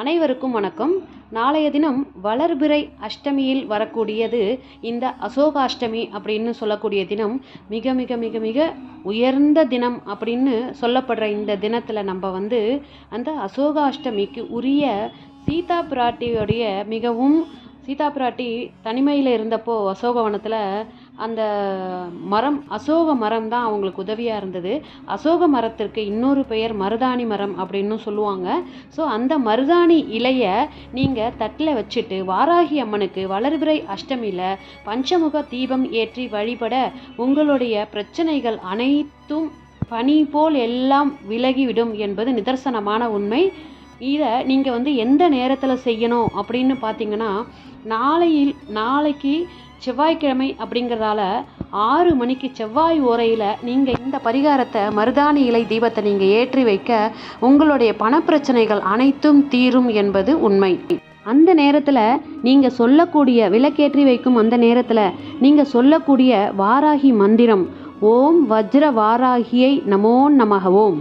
அனைவருக்கும் வணக்கம். நாளைய தினம் வளர்பிறை அஷ்டமியில் வரக்கூடியது இந்த அசோகாஷ்டமி அப்படின்னு சொல்லக்கூடிய தினம் மிக மிக மிக மிக உயர்ந்த தினம் அப்படின்னு சொல்லப்படுற இந்த தினத்தில் நம்ம வந்து அந்த அசோகாஷ்டமிக்கு உரிய சீதா பிராட்டியுடைய மிகவும் சீதா பிராட்டி தனிமையில் இருந்தப்போ அசோகவனத்தில் அந்த மரம் அசோக மரம் தான் அவங்களுக்கு உதவியாக இருந்தது. அசோக மரத்திற்கு இன்னொரு பெயர் மருதாணி மரம் அப்படின்னு சொல்லுவாங்க. ஸோ அந்த மருதாணி இலையை நீங்கள் தட்டில் வச்சுட்டு வாராகி அம்மனுக்கு வளர்பிறை அஷ்டமியில் பஞ்சமுக தீபம் ஏற்றி வழிபட உங்களுடைய பிரச்சனைகள் அனைத்தும் பனி போல் எல்லாம் விலகிவிடும் என்பது நிதர்சனமான உண்மை. இதை நீங்கள் வந்து எந்த நேரத்தில் செய்யணும் அப்படின்னு பார்த்தீங்கன்னா நாளையில் நாளைக்கு செவ்வாய்க்கிழமை அப்படிங்கிறதால ஆறு மணிக்கு செவ்வாய் ஓரையில் நீங்கள் இந்த பரிகாரத்தை மருதாணி இலை தீபத்தை நீங்கள் ஏற்றி வைக்க உங்களுடைய பணப்பிரச்சனைகள் அனைத்தும் தீரும் என்பது உண்மை. அந்த நேரத்தில் நீங்கள் சொல்லக்கூடிய விளக்கேற்றி வைக்கும் அந்த நேரத்தில் நீங்கள் சொல்லக்கூடிய வாராகி மந்திரம் ஓம் வஜ்ர வாராகியை நமோ நமக ஓம்